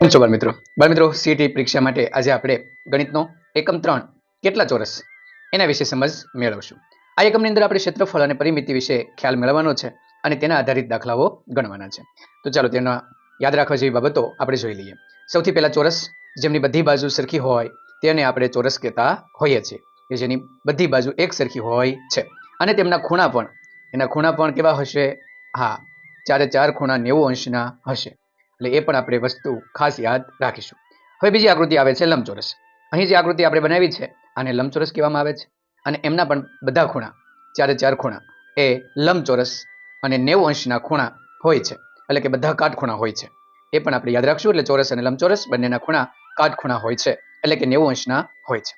છો બાળમિત્રો. બાળમિત્રો સીટી પરીક્ષા માટે આજે આપણે ગણિતનો એકમ ત્રણ કેટલા ચોરસ એના વિશે સમજ મેળવશું. આ એકમની અંદર આપણે ક્ષેત્રફળ અને પરિમિતિ વિશે ખ્યાલ મેળવવાનો છે અને તેના આધારિત દાખલાઓ ગણવાના છે. તો ચાલો તેના યાદ રાખવા જેવી બાબતો આપણે જોઈ લઈએ. સૌથી પહેલા ચોરસ, જેમની બધી બાજુ સરખી હોય, તેને આપણે ચોરસ કહેતા હોઈએ છીએ કે જેની બધી બાજુ એક સરખી હોય છે. અને તેમના ખૂણા પણ, એના ખૂણા પણ કેવા હશે? હા, ચારે ચાર ખૂણા નેવું અંશના હશે. એટલે એ પણ આપણે વસ્તુ ખાસ યાદ રાખીશું. હવે બીજી આકૃતિ આવે છે લંબચોરસ. અહીં જે આકૃતિ આપણે બનાવી છે, આને લંબચોરસ કહેવામાં આવે છે અને એમના પણ બધા ખૂણા, ચારે ચાર ખૂણા, એ લંબચોરસ અને નેવું અંશના ખૂણા હોય છે. એટલે કે બધા કાટખૂણા હોય છે. એ પણ આપણે યાદ રાખશું, એટલે ચોરસ અને લંબચોરસ બંનેના ખૂણા કાટખૂણા હોય છે, એટલે કે નેવું અંશના હોય છે.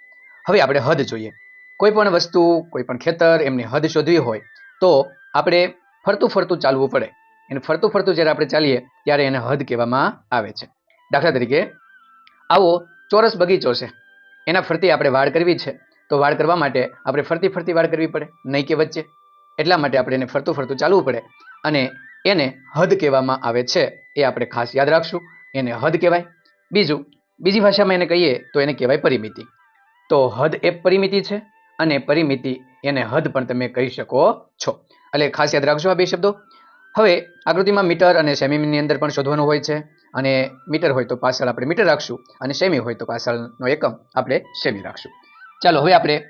હવે આપણે હદ જોઈએ. કોઈ પણ વસ્તુ, કોઈ પણ ખેતર, એમની હદ શોધવી હોય, તો આપણે ફરતું ફરતું ચાલવું પડે. એને ફરતું ફરતું જ્યારે આપણે ચાલીએ, ત્યારે એને હદ કહેવામાં આવે છે. દાખલા તરીકે, આવો ચોરસ બગીચો છે. એના ફરતી આપણે વાડ કરવી છે. તો વાડ કરવા માટે આપણે ફરતી ફરતી વાડ કરવી પડે, નહીં કે વચ્ચે. એટલા માટે આપણે એને ફરતું ફરતું ચાલવું પડે. અને એને હદ કહેવામાં આવે છે. એ આપણે ખાસ યાદ રાખશું. એને હદ કહેવાય. બીજું, બીજી ભાષામાં એને કહીએ તો એને કહેવાય પરિમિતિ. તો હદ એ પરિમિતિ છે અને પરિમિતિ એને હદ પણ તમે કહી શકો છો. એટલે ખાસ યાદ રાખજો આ બે શબ્દો. હવે આકૃતિમાં મીટર અને સેમીની અંદર પણ શોધવાનું હોય છે. અને મીટર હોય તો પાછળ આપણે મીટર રાખશું અને સેમી હોય તો પાછળનો એકમ આપણે સેમી રાખશું. ચાલો, હવે આપણે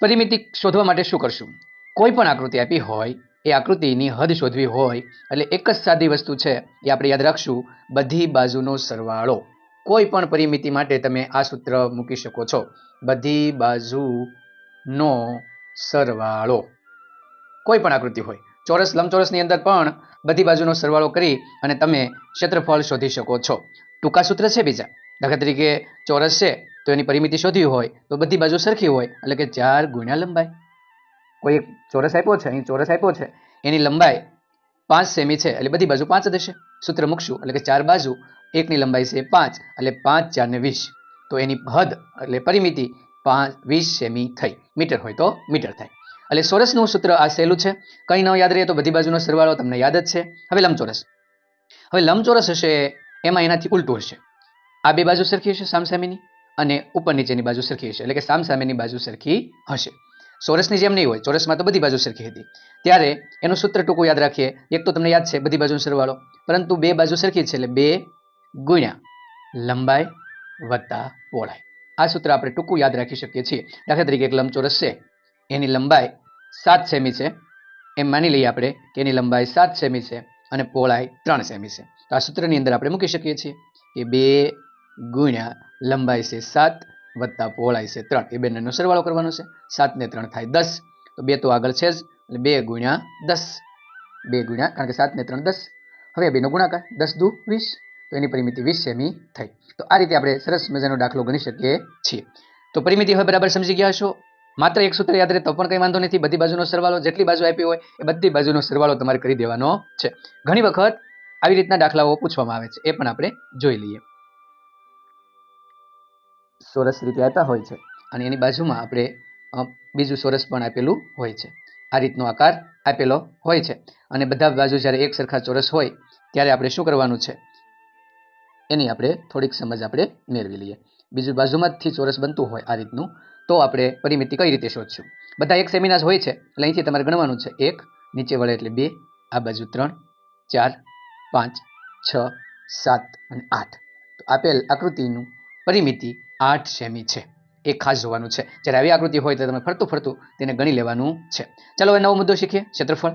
પરિમિતિ શોધવા માટે શું કરશું? કોઈ પણ આકૃતિ આપી હોય, એ આકૃતિની હદ શોધવી હોય, એટલે એક જ સાદી વસ્તુ છે એ આપણે યાદ રાખશું, બધી બાજુનો સરવાળો. કોઈ પણ પરિમિતિ માટે તમે આ સૂત્ર મૂકી શકો છો. બધી બાજુનો સરવાળો. કોઈ પણ આકૃતિ હોય. ચોરસ લંબચોરસની અંદર પણ બધી બાજુનો સરવાળો કરી અને તમે ક્ષેત્રફળ શોધી શકો છો. ટૂંકા સૂત્ર છે બીજા. દાખલા તરીકે ચોરસ છે, તો એની પરિમિતિ શોધવી હોય, તો બધી બાજુ સરખી હોય, એટલે કે ચાર ગુણ્યા લંબાઈ. કોઈ એક ચોરસ આપ્યો છે, અહીં ચોરસ આપ્યો છે, એની લંબાઈ પાંચ સેમી છે, એટલે બધી બાજુ પાંચ થશે સૂત્ર મૂકશું, એટલે કે ચાર બાજુ, એકની લંબાઈ છે પાંચ, એટલે પાંચ, ચાર ને વીસ. તો એની હદ, એટલે પરિમિતિ પાંચ, વીસ સેમી થઈ. મીટર હોય તો મીટર થાય. એટલે સોરસનું સૂત્ર આ સહેલું છે. કંઈ ન યાદ રહે તો બધી બાજુનો સરવાળો તમને યાદ જ છે. હવે લંબચોરસ. હવે લંબચોરસ હશે, એમાં એનાથી ઉલટું હશે. આ બે બાજુ સરખી હશે સામસામેની અને ઉપર નીચેની બાજુ સરખી હશે. એટલે કે સામસામેની બાજુ સરખી હશે. ચોરસની જેમ નહીં હોય, ચોરસમાં તો બધી બાજુ સરખી હતી. ત્યારે એનું સૂત્ર ટૂંકું યાદ રાખીએ. એક તો તમને યાદ છે બધી બાજુનો સરવાળો. પરંતુ બે બાજુ સરખી છે એટલે બે ગુણ્યા લંબાઈ વત્તા પહોળાઈ. આ સૂત્ર આપણે ટૂંકું યાદ રાખી શકીએ છીએ. દાખલા તરીકે એક લંબચોરસ છે. એની લંબાઈ સાત સેમી છે. એમ માની લઈએ આપણે કે એની લંબાઈ સાત સેમી છે અને પહોળાઈ ત્રણ સેમી છે. તો આ સૂત્રની અંદર આપણે મૂકી શકીએ છીએ કે બે ગુણ્યા લંબાઈ છે સાત વત્તા પહોળાઈ છે ત્રણ. એ બંનેનો સરવાળો કરવાનો છે. સાતને ત્રણ થાય દસ. તો બે તો આગળ છે જ. એટલે બે ગુણ્યા દસ. બે ગુણ્યા, કારણ કે સાતને ત્રણ દસ. હવે બેનો ગુણાકાર. દસ દુ વીસ. તો એની પરિમિતિ વીસ સેમી થઈ. તો આ રીતે આપણે સરસ મજાનો દાખલો ગણી શકીએ છીએ. તો પરિમિતિ હવે બરાબર સમજી ગયા હશો? માત્ર એક સૂત્ર યાદ રહે તો પણ કંઈ વાંધો નથી. બધી બાજુનો સરવાળો જેટલી બાજુ આપી હોય એ બધી બાજુનો સરવાળો તમારે કરી દેવાનો છે. ઘણી વખત આવી રીતના દાખલાઓ પૂછવામાં આવે છે. એ પણ આપણે જોઈ લઈએ. ચોરસ રીતે આપ્યા હોય છે અને એની બાજુમાં આપણે બીજું ચોરસ પણ આપેલું હોય છે. આ રીતનો આકાર આપેલો હોય છે. અને બધા બાજુ જ્યારે એક સરખા ચોરસ હોય, ત્યારે આપણે શું કરવાનું છે? એની આપણે થોડીક સમજ આપણે મેળવી લઈએ. બીજું બાજુમાંથી ચોરસ બનતું હોય આ રીતનું તો આપણે પરિમિતિ કઈ રીતે શોધશું? બધા એક સેમીના હોય છે, એટલે અહીંથી તમારે ગણવાનું છે. એક, નીચે વળે એટલે બે, આ બાજુ ત્રણ, ચાર, પાંચ, છ, સાત અને આઠ. તો આપેલ આકૃતિનું પરિમિતિ આઠ સેમી છે. એ ખાસ જોવાનું છે. જ્યારે આવી આકૃતિ હોય તો તમે ફરતું ફરતું તેને ગણી લેવાનું છે. ચાલો હવે નવો મુદ્દો શીખીએ, ક્ષેત્રફળ.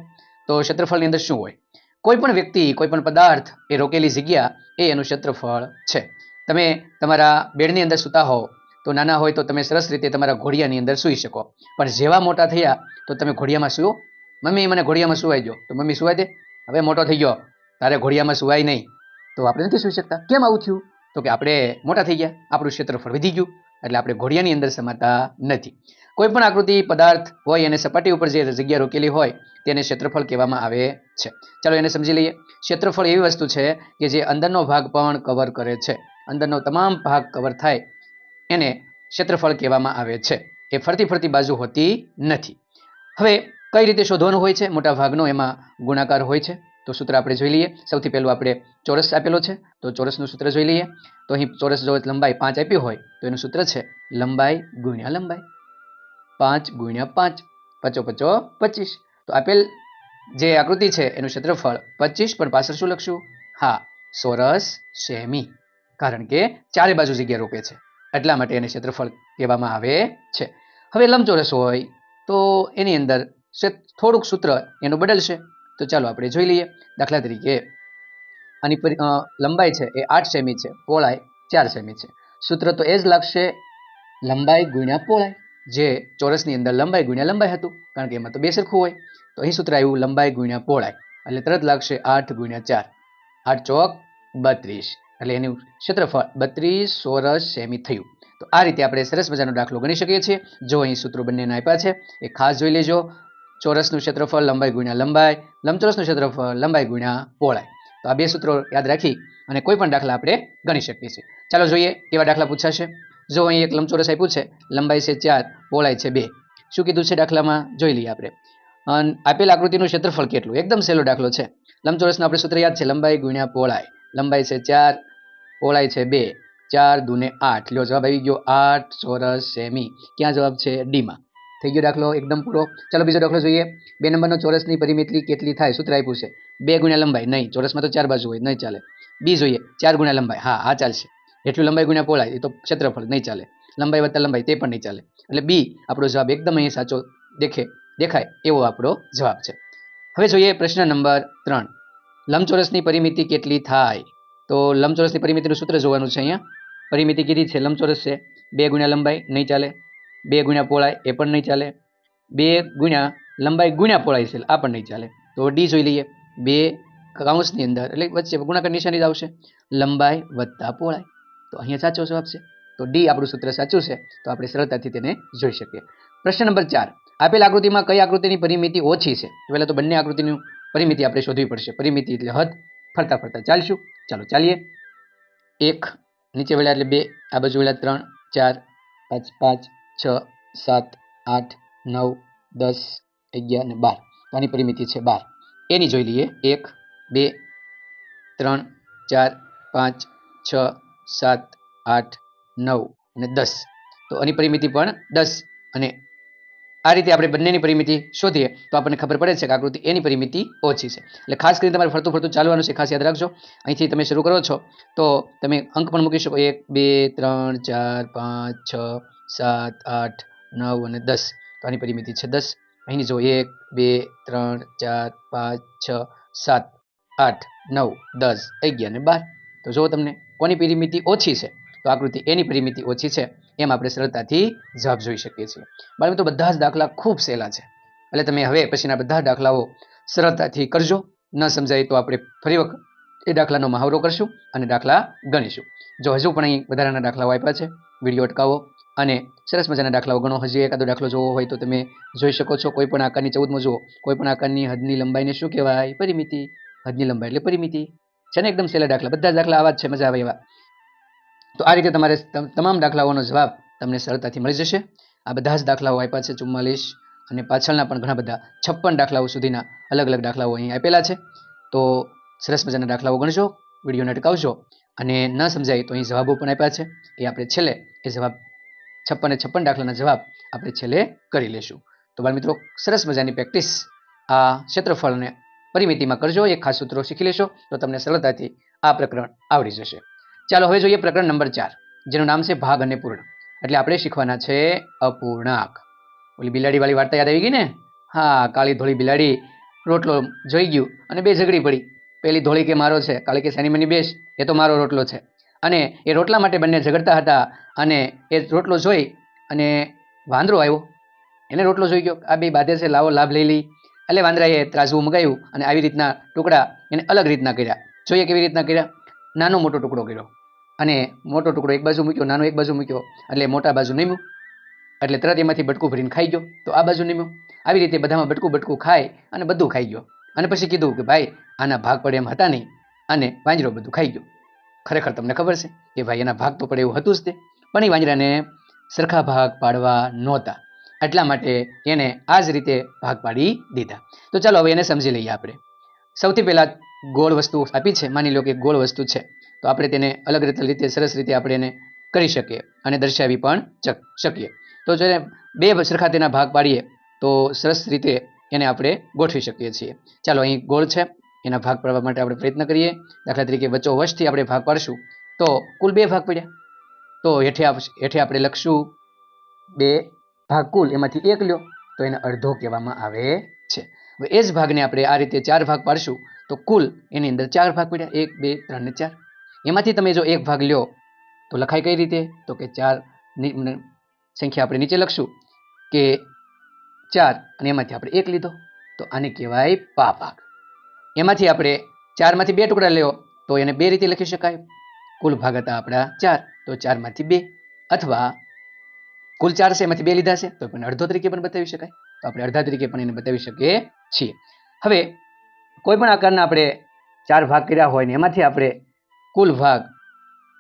તો ક્ષેત્રફળની અંદર શું હોય? કોઈ પણ વ્યક્તિ, કોઈ પણ પદાર્થ એ રોકેલી જગ્યા એ એનું ક્ષેત્રફળ છે. તમે તમારા બેડની અંદર સૂતા હો તો નાના હોય તો તમે સરસ રીતે તમારા ઘોડિયાની અંદર સૂઈ શકો. પણ જેવા મોટા થયા તો તમે ઘોડિયામાં સૂવો મમ્મી, મને ઘોડિયામાં સુવાઈ દો તો મમ્મી સુવાઈ દે. હવે મોટો થઈ ગયો. તારે ઘોડિયામાં સુવાય નહીં. તો આપણે નથી સુઈ શકતા. કેમ આવું થયું? તો કે આપણે મોટા થઈ ગયા. આપણું ક્ષેત્રફળ વધી ગયું. એટલે આપણે ઘોડિયાની અંદર સમાતા નથી. કોઈ પણ આકૃતિ, પદાર્થ હોય અને સપાટી ઉપર જે જગ્યા રોકેલી હોય તેને ક્ષેત્રફળ કહેવામાં આવે છે. ચાલો એને સમજી લઈએ. ક્ષેત્રફળ એવી વસ્તુ છે કે જે અંદરનો ભાગ પણ કવર કરે છે. અંદરનો તમામ ભાગ કવર થાય એને ક્ષેત્રફળ કહેવામાં આવે છે. એ ફરતી ફરતી બાજુ હોતી નથી. હવે કઈ રીતે શોધવાનું હોય છે? મોટા ભાગનો એમાં ગુણાકાર હોય છે. તો સૂત્ર આપણે જોઈ લઈએ. સૌથી પહેલું આપણે ચોરસ આપેલો છે. તો ચોરસનું સૂત્ર જોઈ લઈએ. તો અહીં ચોરસ જો લંબાઈ પાંચ આપ્યું હોય, તો એનું સૂત્ર છે લંબાઈ ગુણ્યા લંબાઈ. પાંચ ગુણ્યા પાંચ. પચો પચો પચીસ. તો આપેલ જે આકૃતિ છે, એનું ક્ષેત્રફળ પચીસ, પણ પાછળ શું લખશું? હા, ચોરસ સેમી. કારણ કે ચારે બાજુ જગ્યા રોકે છે. એટલા માટે એને ક્ષેત્રફળ કહેવામાં આવે છે. હવે લંબચોરસ હોય તો એની અંદર થોડુંક સૂત્ર એનું બદલશે. તો ચાલો આપણે જોઈ લઈએ. દાખલા તરીકે આની લંબાઈ છે એ આઠ સેમી છે, પહોળાઈ ચાર સેમી છે. સૂત્ર તો એ જ લાગશે લંબાઈ ગુણ્યા પહોળાઈ, જે ચોરસની અંદર લંબાઈ ગુણ્યા લંબાઈ હતું, કારણ કે એમાં તો બે સરખું હોય. તો અહીં સૂત્ર આવ્યું લંબાઈ ગુણ્યા પહોળાઈ, એટલે તરત લાગશે આઠ ગુણ્યા ચાર. આઠ ચોક બત્રીસ. એટલે એનું ક્ષેત્રફળ બત્રીસ ચોરસ સેમી થયું. તો આ રીતે આપણે સરસ મજાનો દાખલો ગણી શકીએ છીએ. જો અહીં સૂત્રો બંનેના આપ્યા છે, એ ખાસ જોઈ લેજો. ચોરસનું ક્ષેત્રફળ લંબાઈ ગુણ્યા લંબાઈ, લંબચોરસનું ક્ષેત્રફળ લંબાઈ ગુણ્યા પહોળાઈ. તો આ બે સૂત્રો યાદ રાખી અને કોઈ પણ દાખલા આપણે ગણી શકીએ છીએ. ચાલો જોઈએ કેવા દાખલા પૂછાશે. જો અહીં એક લંબચોરસ આપ્યું છે, લંબાઈ છે ચાર, પહોળાઈ છે બે. શું કીધું છે દાખલામાં? જોઈ લઈએ આપણે. આપેલ આકૃતિનું ક્ષેત્રફળ કેટલું? એકદમ સહેલો દાખલો છે. લંબચોરસનો આપણે સૂત્ર યાદ છે, લંબાઈ ગુણ્યા પહોળાઈ. લંબાઈ છે ચાર પહોળાઈ છે બે, ચાર દુને આઠ. લ્યો, જવાબ આવી ગયો આઠ, ચોરસ, સેમી. ક્યાં જવાબ છે ડીમાં થઈ ગયો દાખલો એકદમ પૂરો. ચાલો બીજો દાખલો જોઈએ. બે નંબરનો ચોરસની પરિમિતિ કેટલી થાય? સૂત્ર આપ્યું છે. બે ગુણ્યા લંબાઈ. નહીં, ચોરસમાં તો ચાર બાજુ હોય. નહીં ચાલે. બી જોઈએ. ચાર ગુણ્યા લંબાઈ. હા હા, ચાલશે. એટલું લંબાઈ ગુણ્યા પોળાય. એ તો ક્ષેત્રફળ. નહીં ચાલે. લંબાઈ વત્તા લંબાઈ, તે પણ નહીં ચાલે. એટલે બી આપણો જવાબ એકદમ અહીં સાચો દેખે, દેખાય એવો આપણો જવાબ છે. હવે જોઈએ પ્રશ્ન નંબર ત્રણ. લંબચોરસની પરિમિતિ કેટલી થાય? તો લંબચોરસની પરિમિતિનું સૂત્ર જોવાનું છે અહીંયા. પરિમિતિ કીધી છે, લંબચોરસ છે. બે ગુણ્યા લંબાઈ નહીં ચાલે. બે ગુણ્યા પહોળાઈ એ પણ નહીં ચાલે. બે ગુણ્યા લંબાઈ ગુણ્યા પહોળાઈ છે આ પણ નહીં ચાલે. તો ડી જોઈ લઈએ. બે કાઉન્સની અંદર એટલે વચ્ચે ગુણાકાર નિશાની જ આવશે. લંબાઈ વત્તા પહોળાઈ. તો અહીંયા સાચો જવાબ છે. તો ડી આપણું સૂત્ર સાચું છે. તો આપણે સરળતાથી તેને જોઈ શકીએ. પ્રશ્ન નંબર ચાર. આપેલ આકૃતિમાં કઈ આકૃતિની પરિમિતિ ઓછી છે? પહેલાં તો બંને આકૃતિની પરિમિતિ આપણે શોધવી પડશે. પરિમિતિ એટલે હદ ફરતા ફરતા ચાલીશું. ચાલો ચાલીએ. એક, નીચે વળ્યા એટલે બે, આ બાજુ વળ્યા ત્રણ, ચાર, પાંચ પાંચ, છ, સાત, આઠ, નવ, દસ, અગિયાર અને બાર. તો આની પરિમિતિ છે બાર. એની જોઈ લઈએ. એક, બે, ત્રણ, ચાર, પાંચ, છ, સાત, આઠ, નવ અને દસ. તો આની પરિમિતિ પણ દસ અને આ રીતે આપણે બંનેની પરિમિતિ શોધીએ તો આપણને ખબર પડે છે કે આકૃતિ એની પરિમિતિ ઓછી છે. એટલે ખાસ કરીને તમારે ફરતું ફરતું ચાલવાનું છે ખાસ યાદ રાખજો. અહીંથી તમે શરૂ કરો છો, તો તમે અંક પણ મૂકી શકો. એક, બે, ત્રણ, ચાર, પાંચ, છ, સાત, આઠ, નવ અને દસ. તો આની પરિમિતિ છે દસ. અહીંની જો એક, બે, ત્રણ, ચાર, પાંચ, છ, સાત, આઠ, નવ, દસ, અગિયાર અને બાર. તો જો તમને કોની પરિમિતિ ઓછી છે? તો આકૃતિ એની પરિમિતિ ઓછી છે. એમ આપણે સરળતાથી જવાબ જોઈ શકીએ છીએ. બાળ તો બધા જ દાખલા ખૂબ સહેલા છે. એટલે તમે હવે પછીના બધા દાખલાઓ સરળતાથી કરજો. ન સમજાય તો આપણે ફરી વખત એ દાખલાનો મહાવરો કરશું અને દાખલા ગણીશું. જો હજુ પણ અહીં વધારાના દાખલાઓ આપ્યા છે, વીડિયો અટકાવો અને સરસ મજાના દાખલાઓ ગણો. હજી એકાદો દાખલો જોવો હોય તો તમે જોઈ શકો છો. કોઈ પણ આકારની ચૌદમાં જુઓ. કોઈ પણ આકારની હદની લંબાઈને શું કહેવાય? પરિમિતિ. હદની લંબાઈ એટલે પરિમિતિ. છે ને? એકદમ સહેલા દાખલા. બધા દાખલા આવા જ છે. મજા આવે એવા. તો આ રીતે તમારે તમ- તમામ દાખલાઓનો જવાબ તમને સરળતાથી મળી જશે. આ બધા જ દાખલાઓ આપ્યા છે ચુમ્માલીસ અને પાછળના પણ ઘણા બધા છપ્પન દાખલાઓ સુધીના અલગ અલગ દાખલાઓ અહીં આપેલા છે. તો સરસ મજાના દાખલાઓ ગણજો, વિડીયોને અટકાવજો અને ન સમજાય તો અહીં જવાબો પણ આપ્યા છે. એ આપણે છેલ્લે, એ જવાબ, છપ્પન છપ્પન દાખલાના જવાબ આપણે છેલ્લે કરી લેશું તો બાળ મિત્રો, સરસ મજાની પ્રેક્ટિસ આ ક્ષેત્રફળને પરિમિતિમાં કરજો, એક ખાસ સૂત્રો શીખી લેશો તો તમને સરળતાથી આ પ્રકરણ આવડી જશે. ચાલો હવે જોઈએ પ્રકરણ નંબર ચાર, જેનું નામ છે ભાગ અને પૂર્ણ. એટલે આપણે શીખવાના છે અપૂર્ણાંક. ઓલી બિલાડી વાળી વાર્તા યાદ આવી ગઈ ને? હા, કાળી ધોળી બિલાડી રોટલો જોઈ ગયું અને બે ઝઘડી પડી. પેલી ધોળી કે મારો છે, કાળી કે સાની મની બેસ, એ તો મારો રોટલો છે. અને એ રોટલા માટે બંને ઝઘડતા હતા અને એ રોટલો જોઈ અને વાંદરો આવ્યો. એને રોટલો જોઈ ગયો. આ બે બાધે છે, લાવો લાભ લઈ લઈ. એટલે વાંદરાએ ત્રાજવું મગાવ્યું અને આવી રીતના ટુકડા એને અલગ રીતના કર્યા. જોઈએ કેવી રીતના કર્યા? નાનો મોટો ટુકડો કર્યો. અને મોટો ટુકડો એક બાજુ મૂક્યો, નાનો એક બાજુ મૂક્યો, એટલે મોટા બાજુ નીમ્યું. એટલે તરત એમાંથી બટકું ભરીને ખાઈ ગયો, તો આ બાજુ નીમ્યું. આવી રીતે બધામાં બટકું બટકું ખાય અને બધું ખાઈ ગયો. અને પછી કીધું કે ભાઈ, આના ભાગ પડે એમ હતા નહીં. અને વાંજરો બધું ખાઈ ગયો. ખરેખર તમને ખબર છે કે ભાઈ, એના ભાગ તો પડે એવું હતું જ તે. પણ એ વાંજરાને સરખા ભાગ પાડવા નહોતા. એટલા માટે એને આ જ રીતે ભાગ પાડી દીધા. તો ચાલો હવે એને સમજી લઈએ આપણે. સૌથી પહેલાં ગોળ વસ્તુ આપી છે. માની લો કે ગોળ વસ્તુ છે. તો આપણે તેને અલગ રીતે સરસ રીતે આપણે એને કરી શકીએ અને દર્શાવી પણ શકીએ. તો જ્યારે બે સરખા તેના ભાગ પાડીએ, તો સરસ રીતે એને આપણે ગોઠવી શકીએ છીએ. ચાલો, અહીં ગોળ છે. એના ભાગ પાડવા માટે આપણે પ્રયત્ન કરીએ. દાખલા તરીકે વચ્ચો વચથી આપણે ભાગ પાડશું. તો કુલ બે ભાગ પડ્યા. તો હેઠે હેઠે આપણે લખશું બે ભાગ કુલ. એમાંથી એક લ્યો. તો એને અડધો કહેવામાં આવે છે. હવે એ જ ભાગને આપણે આ રીતે ચાર ભાગ પાડશું. તો કુલ એની અંદર ચાર ભાગ પડ્યા. એક, બે, ત્રણ ને ચાર. એમાંથી તમે જો એક ભાગ લ્યો, તો લખાય કઈ રીતે? તો કે ચાર સંખ્યા આપણે નીચે લખશું કે ચાર અને એમાંથી આપણે એક લીધો. તો આને કહેવાય પા ભાગ. એમાંથી આપણે ચારમાંથી બે ટુકડા લેવો તો એને બે રીતે લખી શકાય. કુલ ભાગ હતા આપણા ચાર, તો ચારમાંથી બે. અથવા કુલ ચાર છે, એમાંથી બે લીધા છે, તો પણ અડધો તરીકે પણ બતાવી શકાય. તો આપણે અડધા તરીકે પણ એને બતાવી શકીએ છીએ. હવે કોઈ પણ આકારના આપણે ચાર ભાગ કર્યા હોય ને એમાંથી આપણે કુલ ભાગ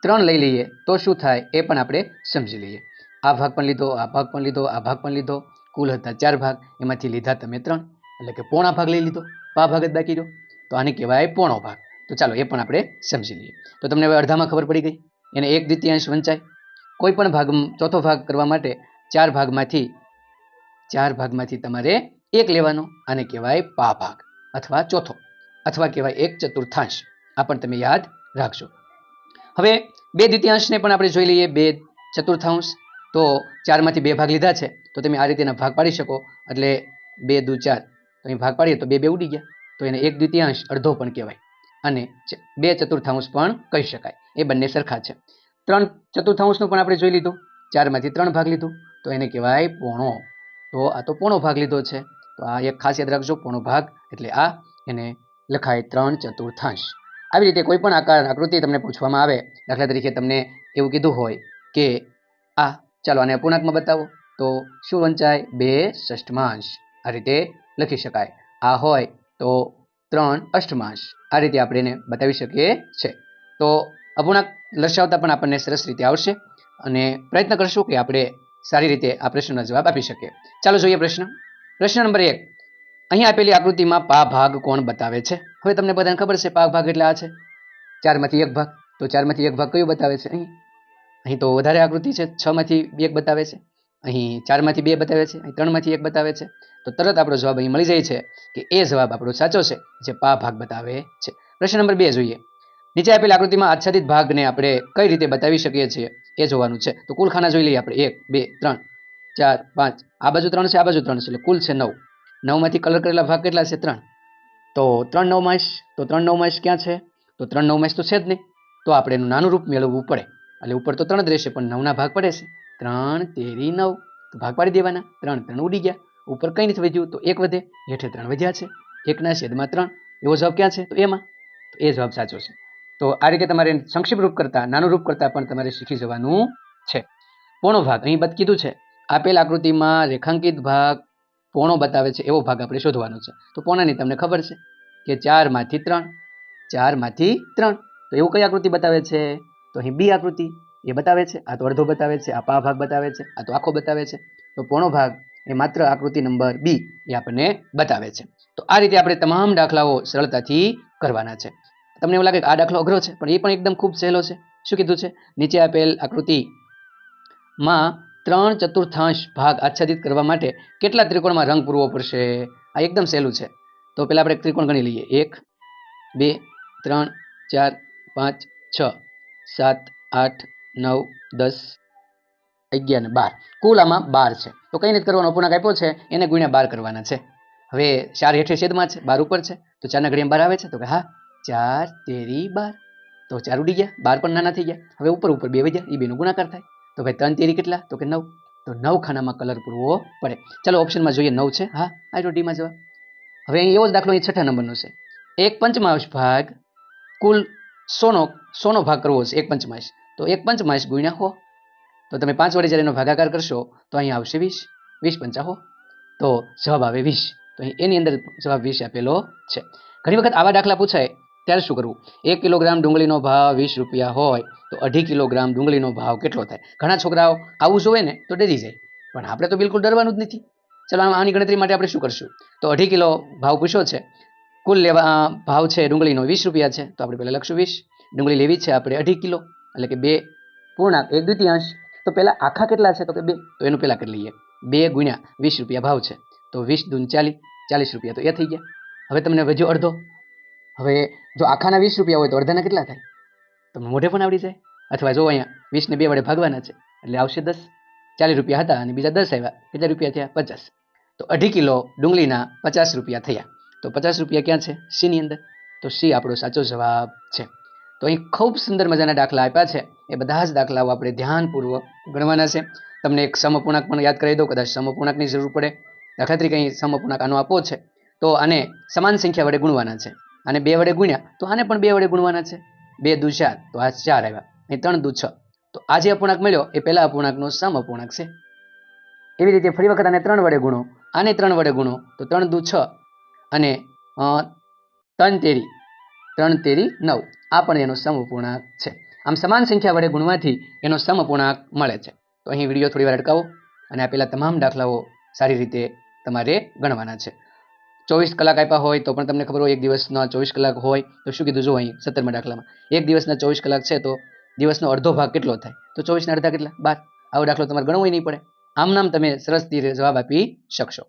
ત્રણ લઈ લઈએ, તો શું થાય એ પણ આપણે સમજી લઈએ. આ ભાગ પણ લીધો, આ ભાગ પણ લીધો, આ ભાગ પણ લીધો. કુલ હતા ચાર ભાગ, એમાંથી લીધા તમે ત્રણ. એટલે કે પોણા ભાગ લઈ લીધો પા ભાગ જ બાકી રહ્યો. તો આને કહેવાય પોણો ભાગ. તો ચાલો એ પણ આપણે સમજી લઈએ. તો તમને હવે અડધામાં ખબર પડી ગઈ, એને એક દ્વિતીયાંશ વંચાય. કોઈ પણ ભાગ, ચોથો ભાગ કરવા માટે ચાર ભાગમાંથી ચાર ભાગમાંથી તમારે એક લેવાનો, આને કહેવાય પા ભાગ, અથવા ચોથો, અથવા કહેવાય એક ચતુર્થાંશ. આ પણ તમે યાદ રાખજો. હવે બે દ્વિતીયાંશને પણ આપણે જોઈ લઈએ, બે ચતુર્થાંશ. તો ચારમાંથી બે ભાગ લીધા છે, તો તમે આ રીતેના ભાગ પાડી શકો. એટલે બે દુ ચાર. તો અહીં ભાગ પાડીએ તો બે બે ઉડી ગયા. તો એને એક દ્વિતીયાંશ અડધો પણ કહેવાય. અને બે ચતુર્થાંશ પણ કહી શકાય. એ બંને સરખા છે. ત્રણ ચતુર્થાંશનું પણ આપણે જોઈ લીધું. ચારમાંથી ત્રણ ભાગ લીધું. તો એને કહેવાય પોણો. તો આ તો પોણો ભાગ લીધો છે. તો આ એક ખાસ યાદ રાખજો, પોણો ભાગ. એટલે આ એને લખાય ત્રણ ચતુર્થાંશ. આવી રીતે કોઈ પણ આકાર આકૃતિ તમને પૂછવામાં આવે, દાખલા તરીકે તમને એવું કીધું હોય કે, આ, ચાલો આને અપૂર્ણાંકમાં બતાવો. તો શું વંચાય? બે ષષ્ઠમાંશ. આ રીતે લખી શકાય. આ હોય તો ત્રણ અષ્ટમાંશ. આ રીતે આપણે એને બતાવી શકીએ છે. તો અપૂર્ણાંક દર્શાવતા પણ આપણને સરસ રીતે આવશે અને પ્રયત્ન કરશું કે આપણે સારી રીતે આ પ્રશ્નનો જવાબ આપી શકીએ. ચાલો જોઈએ પ્રશ્ન. પ્રશ્ન નંબર એક. અહીં આપેલી આકૃતિમાં પા ભાગ કોણ બતાવે છે? હવે તમને બધાને ખબર છે પા ભાગ એટલે આ છે. ચારમાંથી એક ભાગ. તો ચારમાંથી એક ભાગ કયું બતાવે છે? અહીં. અહીં તો વધારે આકૃતિ છે. છ માંથી એક બતાવે છે. અહીં ચારમાંથી બે બતાવે છે. અહીં ત્રણમાંથી એક બતાવે છે. તો તરત આપણો જવાબ અહીં મળી જાય છે કે એ જવાબ આપણો સાચો છે, જે પા ભાગ બતાવે છે. પ્રશ્ન નંબર બે જોઈએ. નીચે આપેલ આકૃતિમાં આચ્છાદિત ભાગને આપણે કઈ રીતે બતાવી શકીએ છીએ? એ જોવાનું છે. તો કુલ ખાના જોઈ લઈએ આપણે. એક, બે, ત્રણ, ચાર, પાંચ. આ બાજુ ત્રણ છે, આ બાજુ ત્રણ છે. એટલે કુલ છે નવ. નવમાંથી કલર કરેલા ભાગ કેટલા છે? ત્રણ. તો ત્રણ નવમાંશ તો ત્રણ નવમાંશ ક્યાં છે? તો ત્રણ નવમાંશ તો છે જ નહીં. તો આપણે એનું નાનું રૂપ મેળવવું પડે. એટલે ઉપર તો ત્રણ જ રહેશે, પણ નવના ભાગ પડે છે. ત્રણ તેરી નવ. તો ભાગ પાડી દેવાના. ત્રણ ત્રણ ઉડી ગયા. ઉપર કંઈ નથી વધ્યું. તો એક વધે. હેઠે ત્રણ વધ્યા છે. એકના છેદમાં ત્રણ. એવો જવાબ ક્યાં છે? તો એમાં. તો એ જવાબ સાચો છે. તો આ રીતે તમારે સંક્ષિપ્ત રૂપ કરતાં, નાનું રૂપ કરતાં પણ તમારે શીખી જવાનું છે. પોણો ભાગ. અહીં બત કીધું છે, આપેલ આકૃતિમાં રેખાંકિત ભાગ પોણો બતાવે છે, એવો ભાગ આપણે શોધવાનો છે. તો પોણાની તમને ખબર છે કે ચારમાંથી ત્રણ ચારમાંથી ત્રણ. તો એવું કઈ આકૃતિ બતાવે છે? તો અહીં બી આકૃતિ એ બતાવે છે, આ તો અડધો બતાવે છે, આ પા ભાગ બતાવે છે, આ તો આખો બતાવે છે. તો પોણો ભાગ એ માત્ર આકૃતિ નંબર બી એ આપણને બતાવે છે. તો આ રીતે આપણે તમામ દાખલાઓ સરળતાથી કરવાના છે. તમને એવું લાગે કે આ દાખલો અઘરો છે, પણ એ પણ એકદમ ખૂબ સહેલો છે. શું કીધું છે? નીચે આપેલ આકૃતિમાં ત્રણ ચતુર્થાંશ ભાગ આચ્છાદિત કરવા માટે કેટલા ત્રિકોણમાં રંગ પૂરવો પડશે? આ એકદમ સહેલું છે. તો પહેલાં આપણે ત્રિકોણ ગણી લઈએ. એક, બે, ત્રણ, ચાર, પાંચ, છ, સાત, આઠ, નવ, દસ, અગિયાર ને બાર. કુલ આમાં બાર છે. તો કઈ નથી કરવાનો. અપૂર્ણાંક આપ્યો છે. એને ગુણ્યા બાર કરવાના છે. હવે ચાર હેઠે છેદમાં છે. બાર ઉપર છે. તો ચારના ઘડિયા બાર આવે છે. તો કે હા, ચાર તેરી બાર. તો ચાર ઉડી ગયા. બાર પણ નાના થઈ ગયા. હવે ઉપર ઉપર બે વધ્યા. એ બેનો ગુણાકાર થાય. તો ભાઈ ત્રણ તેરી કેટલા? તો કે નવ. તો નવ ખાનામાં કલર પૂરવો પડે. ચાલો ઓપ્શનમાં જોઈએ નવ છે. હા આઈટો ડીમાં જવા. હવે અહીં એવો જ દાખલો અહીં છઠ્ઠા નંબરનો છે. એક પંચમાંશ ભાગ કુલ સોનો સોનો ભાગ કરવો છે એક પંચમાંશ. તો એક પંચમાંશ ગુણ્યા હો. તો તમે પાંચ વડે જ્યારે એનો ભાગાકાર કરશો, તો અહીં આવશે વીસ. વીસ પંચા હો. તો જવાબ આવે વીસ. તો અહીં એની અંદર જવાબ વીસ આપેલો છે. ઘણી વખત આવા દાખલા પૂછાય ત્યારે શું કરવું? એક કિલોગ્રામ ડુંગળીનો ભાવ વીસ રૂપિયા હોય, તો અઢી કિલોગ્રામ ડુંગળીનો ભાવ કેટલો થાય? ઘણા છોકરાઓ આવું જોવે ને તો ડરી જાય. પણ આપણે તો બિલકુલ ડરવાનું જ નથી. ચલો આની ગણતરી માટે આપણે શું કરશું? તો અઢી કિલો ભાવ પૂછ્યો છે. કુલ લેવા ભાવ છે ડુંગળીનો વીસ રૂપિયા છે. તો આપણે પહેલાં લખશું વીસ. ડુંગળી લેવી છે આપણે અઢી કિલો, એટલે કે બે પૂર્ણાંક, એક દ્વિતીયાંશ. તો પહેલાં આખા કેટલા છે? તો કે બે. તો એનું પહેલાં કરી લઈએ. બે ગુણ્યા વીસ રૂપિયા ભાવ છે. તો વીસ દૂન ચાલીસ ચાલીસ રૂપિયા તો એ થઈ ગયા. હવે તમને વધ્યો અડધો. હવે જો આખાના વીસ રૂપિયા હોય તો અડધાના કેટલા થાય? તમને મોઢે પણ આવડી જાય? અથવા જો અહીંયા વીસને બે વડે ભાગવાના છે, એટલે આવશે દસ. ચાલીસ રૂપિયા હતા અને બીજા દસ આવ્યા. કેટલા રૂપિયા થયા? પચાસ. તો અઢી કિલો ડુંગળીના પચાસ રૂપિયા થયા. તો પચાસ રૂપિયા ક્યાં છે? સીની અંદર. તો સી આપણો સાચો જવાબ છે. તો અહીં ખૂબ સુંદર મજાના દાખલા આપ્યા છે. એ બધા જ દાખલાઓ આપણે ધ્યાનપૂર્વક ગણવાના છે. તમને એક સમપૂર્ણાંક પણ યાદ કરાવી દઉં. કદાચ સમપૂર્ણાંકની જરૂર પડે. દાખલા તરીકે અહીં સમપૂર્ણાંક આનો આપવો છે. તો આને સમાન સંખ્યા વડે ગુણવાના છે. આને બે વડે ગુણ્યા, તો આને પણ બે વડે ગુણવાના છે. બે દુ ચાર, તો આ ચાર આવ્યા. અહીં ત્રણ દુ છ. તો આ જે અપૂર્ણાંક મળ્યો, એ પહેલા અપૂર્ણાંકનો સમ અપૂર્ણાંક છે. એવી રીતે ફરી વખત આને ત્રણ વડે ગુણો, આને ત્રણ વડે ગુણો, તો ત્રણ દુ છ અને ત્રણ તેરી ત્રણ તેરી નવ. આ પણ એનો સમપૂર્ણાંક છે. આમ સમાન સંખ્યા વડે ગુણવાથી એનો સમપૂર્ણાંક મળે છે. તો અહીં વીડિયો થોડી વાર અટકાવો અને આપેલા તમામ દાખલાઓ સારી રીતે તમારે ગણવાના છે. ચોવીસ કલાક આપ્યા હોય તો પણ તમને ખબર હોય એક દિવસના ચોવીસ કલાક હોય તો શું કીધું જો અહીં સત્તરમાં દાખલામાં? એક દિવસના ચોવીસ કલાક છે તો દિવસનો અડધો ભાગ કેટલો થાય? તો ચોવીસના અડધા કેટલા? બાર. આવો દાખલો તમારે ગણવો નહીં પડે. આમ નામ તમે સરસ રીતે જવાબ આપી શકશો.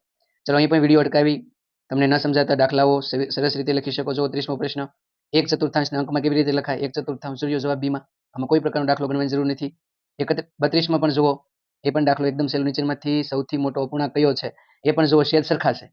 ચલો, અહીં પણ વીડિયો અટકાવી. તમને ન સમજાતા દાખલાઓ સરસ રીતે લખી શકો છો. ત્રીસમો પ્રશ્ન. એક ચતુર્થાંશના અંકમાં કેવી રીતે લખાય? એક ચતુર્થાંશ જોયો જવાબ બીમાં. આમાં કોઈ પ્રકારનો દાખલો ગણવાની જરૂર નથી. એકત્ર, બત્રીસમાં પણ જુઓ. એ પણ દાખલો એકદમ સેલ નીચેમાંથી સૌથી મોટો અપૂર્ણાંક કયો છે? એ પણ જુઓ શેર સરખા છે.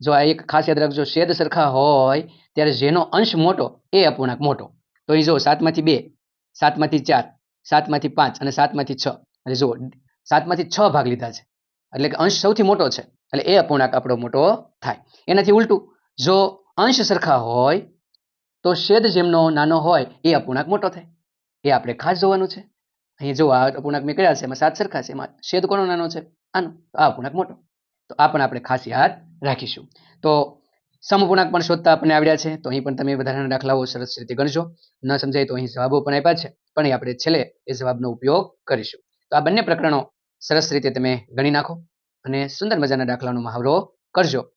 જો આ એક ખાસ યાદ રાખજો છેદ સરખા હોય, ત્યારે જેનો અંશ મોટો એ અપૂર્ણાંક મોટો. તો અહીં જુઓ સાતમાંથી બે, સાતમાંથી ચાર, સાતમાંથી પાંચ અને સાતમાંથી છ. એટલે જુઓ, સાતમાંથી છ ભાગ લીધા છે. એટલે કે અંશ સૌથી મોટો છે. એટલે એ અપૂર્ણાંક આપણો મોટો થાય. એનાથી ઉલટું, જો અંશ સરખા હોય, તો છેદ જેમનો નાનો હોય, એ અપૂર્ણાંક મોટો થાય. એ આપણે ખાસ જોવાનું છે. અહીં જો આ અપૂર્ણાંક મેં કર્યા છે, એમાં સાત સરખા છે, એમાં છેદ કોનો નાનો છે? આનો. આ અપૂર્ણાંક મોટો. તો આ પણ આપણે ખાસ યાદ રાખીશું. તો સમપૂર્ણાંક પણ શોધતા આપણને આવડ્યા છે. તો અહીં પણ તમે વધારાના દાખલાઓ સરસ રીતે ગણજો. ન સમજાય તો અહીં જવાબો પણ આપ્યા છે. પણ એ આપણે છેલ્લે એ જવાબનો ઉપયોગ કરીશું. તો આ બંને પ્રકરણો સરસ રીતે તમે ગણી નાખો અને સુંદર મજાના દાખલાનો મહાવરો કરજો.